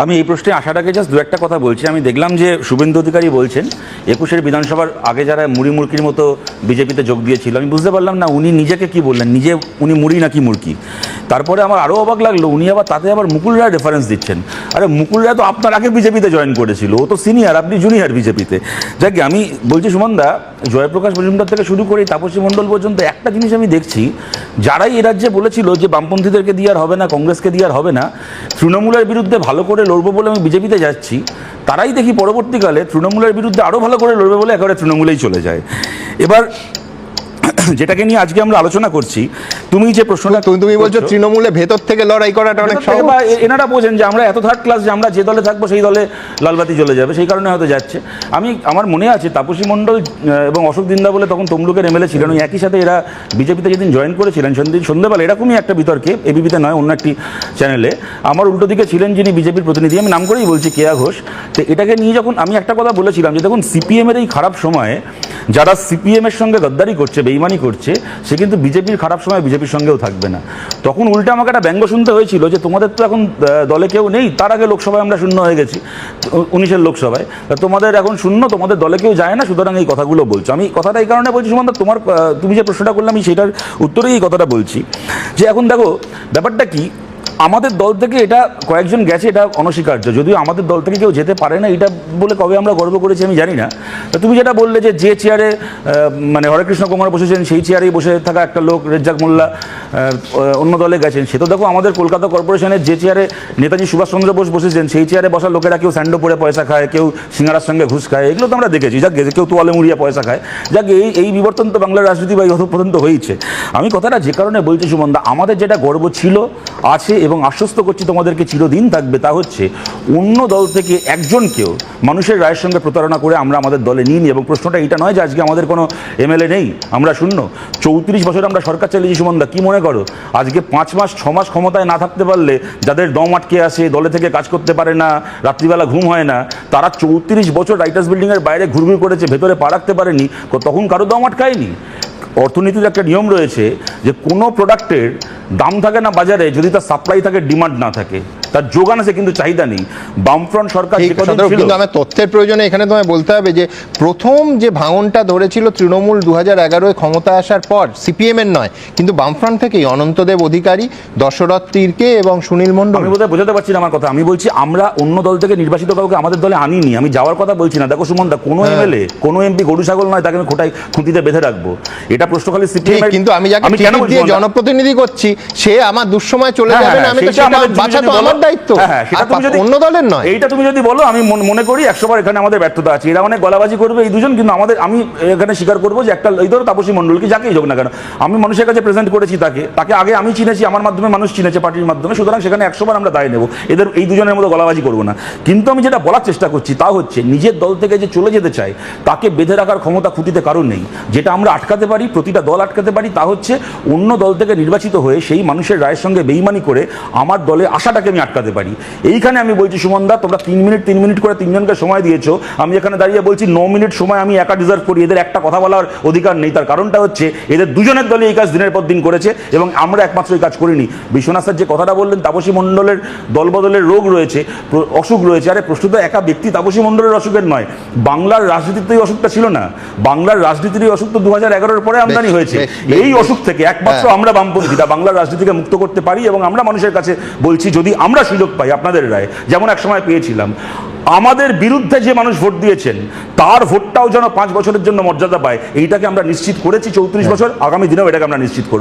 আমি এই প্রশ্নে আসাটাকে জাস্ট দু একটা কথা বলছি। আমি দেখলাম যে শুভেন্দু অধিকারী বলছেন, একুশের বিধানসভার আগে যারা মুড়ি মুরকির মতো বিজেপিতে যোগ দিয়েছিল, আমি বুঝতে পারলাম না উনি নিজেকে কি বললেন, নিজে উনি মুড়ি নাকি মুরকি তারপরে আমার আরও অবাক লাগল, উনি আবার তাতে আবার মুকুল রায় রেফারেন্স দিচ্ছেন। আরে মুকুল রায় তো আপনার আগে বিজেপিতে জয়েন করেছিল, ও তো সিনিয়র আপনি জুনিয়র বিজেপিতে। যাক, আমি বলছি সুমনদা জয়প্রকাশ মজুমদার থেকে শুরু করে তাপসী মণ্ডল পর্যন্ত একটা জিনিস আমি দেখছি, যারাই এ রাজ্যে বলেছিল যে বামপন্থীদেরকে দিয়ে আর হবে না, কংগ্রেসকে দিয়ে আর হবে না, তৃণমূলের বিরুদ্ধে ভালো করে লড়বো বলে আমি বিজেপিতে যাচ্ছি, তারাই দেখি পরবর্তীকালে তৃণমূলের বিরুদ্ধে আরও ভালো করে লড়বে বলে একেবারে তৃণমূলেই চলে যায়। এবার যেটাকে নিয়ে আজকে আমরা আলোচনা করছি তুমি যে প্রশ্নটা তুমি তুমি বলছো তৃণমূলে ভেতর থেকে লড়াই করাটা অনেক এনারা বোঝেন যে আমরা এত থার্ড ক্লাস যে আমরা যে দলে থাকব সেই দলে লালবাতি জ্বলে যাবে সেই কারণে হয়তো যাচ্ছে। আমি আমার মনে আছে তাপসী মণ্ডল এবং অশোক দিন্দা বলে তখন তমলুকের এমএলএ ছিলেন ওই একই সাথে এরা বিজেপিতে যেদিন জয়েন করেছিলেন সন্ধ্যেবেলা এরকমই একটা বিতর্কে এবিপিতে নয় অন্য একটি চ্যানেলে আমার উল্টো দিকে ছিলেন যিনি বিজেপির প্রতিনিধি আমি নাম করেই বলছি কেয়া ঘোষ। তো এটাকে নিয়ে যখন আমি একটা কথা বলেছিলাম যে দেখুন সিপিএমের এই খারাপ সময়ে যারা সিপিএম এর সঙ্গে গদ্দারি করছে, বেইমানি করছে, সে কিন্তু বিজেপির খারাপ সময় বিজেপির সঙ্গেও থাকবে না। তখন উল্টে আমাকে একটা ব্যঙ্গ শুনতে হয়েছিল যে, তোমাদের তো এখন দলে কেউ নেই, তার আগে লোকসভায় আমরা শূন্য হয়ে গেছি উনিশের লোকসভায়। তোমাদের এখন শূন্য, তোমাদের দলে কেউ যায় না, সুতরাং এই কথাগুলো বলছো। আমি কথাটা এই কারণে বলছি, সুমন্ত, তোমার তুমি যে প্রশ্নটা করলে, আমি সেটার উত্তরেই এই কথাটা বলছি। যে এখন দেখো, ব্যাপারটা কি আমাদের দল থেকে এটা কয়েকজন গেছে, এটা অনস্বীকার্য। যদিও আমাদের দল থেকে কেউ যেতে পারে না, এটা বলে কবে আমরা গর্ব করেছি আমি জানি না। তুমি যেটা বললে যে যে চেয়ারে মানে হরেকৃষ্ণ কুমার বসেছেন সেই চেয়ারেই বসে থাকা একটা লোক, রেজ্জাক মোল্লা অন্য দলে গেছেন, সে তো দেখো আমাদের কলকাতা কর্পোরেশনের যে চেয়ারে নেতাজি সুভাষচন্দ্র বোস বসেছেন, সেই চেয়ারে বসা লোকেরা কেউ স্যান্ডো পরে পয়সা খায়, কেউ সিঙ্গারার সঙ্গে ঘুষ খায়, এগুলো তো আমরা দেখেছি। যাক কেউ তোয়ালে মুড়িয়া পয়সা খায়। যাক, এই এই বিবর্তন তো বাংলার রাজনীতি বা এই পর্যন্ত হয়েছে আমি কথাটা যে কারণে বলছি সুমন্দা, আমাদের যেটা গর্ব ছিল, আছে এবং আশ্বস্ত করছি তোমাদেরকে চিরদিন থাকবে। তা হচ্ছে, অন্য দল থেকে একজনকেও মানুষের রায়ের সঙ্গে প্রতারণা করে আমরা আমাদের দলে নিই এবং প্রশ্নটা এটা নয় যে আজকে আমাদের কোনো এমএলএ নেই। আমরা শূন্য। চৌত্রিশ বছর আমরা সরকার চালিয়েছি সুমন্দা কি মনে করো? আজকে পাঁচ মাস, ছ মাস ক্ষমতায় না থাকতে পারলে যাদের দম আটকে আসে দলে থেকে কাজ করতে পারে না, রাত্রিবেলা ঘুম হয় না, তারা চৌত্রিশ বছর রাইটার্স বিল্ডিংয়ের বাইরে ঘুরঘুর করেছে, ভেতরে পা রাখতে পারেনি, তখন কারও দম আটকায়নি। অর্থনীতির একটা নিয়ম রয়েছে যে কোনো প্রোডাক্টের দাম থাকে না বাজারে যদি তার সাপ্লাই থাকে ডিমান্ড না থাকে। তার যোগান আছে কিন্তু চাহিদা নেই। বামফ্রন্ট সরকার কিন্তু আমার তথ্যের প্রয়োজনে এখানে তোমায় বলতে হবে যে প্রথম যে ভাঙনটা ধরেছিল তৃণমূল দু হাজার এগারোয় ক্ষমতা আসার পর সিপিএম এর নয় কিন্তু বামফ্রন্ট থেকেই অনন্তদেব অধিকারী দশরথ তীরকে এবং সুনীল মণ্ডল। আমি বোধহয় বোঝাতে পারছি না আমার কথা। আমি বলছি আমরা অন্য দল থেকে নির্বাচিত কাউকে আমাদের দলে আনিনি। আমি যাওয়ার কথা বলছি না। দেখো সুমন দা কোনো হ্যাঁ। এমএলএ কোনো এমপি গরু ছাগল নয় তাকে আমি খোটাই খুঁটিতে বেঁধে রাখব। এটা প্রশ্ন খালি সিপিএম কিন্তু আমি যাকে দিয়ে জনপ্রতিনিধি করছি সে আমার দুঃসময় চলে হ্যাঁ, যাবে না হ্যাঁ, আমি আমাদের তুমি বাঁচা তো আমার দায়িত্ব। হ্যাঁ, হ্যাঁ, সেটা তুমি যদি- অন্য দলের নয়। এইটা তুমি যদি বলো আমি মনে করি একশো বার এখানে আমাদের ব্যর্থতা আছে। এরা অনেক গলাবাজি করবে এই দুজন কিন্তু আমাদের আমি এখানে স্বীকার করব যে একটা এই ধরো তাপসী মণ্ডলকে যাকেই হোক না কেন। আমি মানুষের কাছে প্রেজেন্ট করেছি তাকে। তাকে আগে আমি চিনেছি আমার মাধ্যমে মানুষ চিনেছে পার্টির মাধ্যমে। সুতরাং সেখানে একশো বার আমরা দায় নেব। এদের এই দুজনের মতো গলাবাজি করব না। কিন্তু আমি যেটা বলার চেষ্টা করছি তা হচ্ছে নিজের দল থেকে যে চলে যেতে চায় তাকে বেঁধে রাখার ক্ষমতা খুঁটিতে কারণ নেই। যেটা আমরা আটকাতে পারি প্রতিটা দল আটকাতে পারি তা হচ্ছে অন্য দল থেকে নির্বাচিত হয়ে সেই মানুষের রায়ের সঙ্গে বেইমানি করে আমার দলে আশাটাকে আমি আটকাতে পারি। এইখানে আমি বলছি সুমনদা তোমরা তিন মিনিট তিন মিনিট করে তিনজনকে সময় দিয়েছ। আমি এখানে দাঁড়িয়ে বলছি ন মিনিট সময় আমি একা ডিজার্ভ করি। এদের একটা কথা বলার অধিকার নেই। তার কারণটা হচ্ছে এদের দুজনের দলে এই কাজ দিনের পর দিন করেছে এবং আমরা একমাত্র এই কাজ করিনি। বিশ্বনাথ স্যার যে কথাটা বললেন তাপসী মণ্ডলের দলবদলের রোগ রয়েছে অসুখ রয়েছে। আরে প্রশ্নটা একা ব্যক্তি তাপসী মণ্ডলের অসুখের নয়। বাংলার রাজনীতিতে এই অসুখটা ছিল না। বাংলার রাজনীতির এই অসুখ তো দু হাজার এগারোর পরে আমদানি হয়েছে। এই অসুখ থেকে একমাত্র হ্যাঁ। আমরা বামপন্থীরা বাংলার রাজনীতিকে মুক্ত করতে পারি এবং আমরা মানুষের কাছে বলছি যদি আমরা সুযোগ পাই আপনাদের রায় যেমন এক সময় পেয়েছিলাম আমাদের বিরুদ্ধে যে মানুষ ভোট দিয়েছেন তার ভোটটাও যেন পাঁচ বছরের জন্য মর্যাদা পায় এইটাকে আমরা নিশ্চিত করেছি চৌত্রিশ বছর আগামী দিনেও এটাকে আমরা নিশ্চিত করব।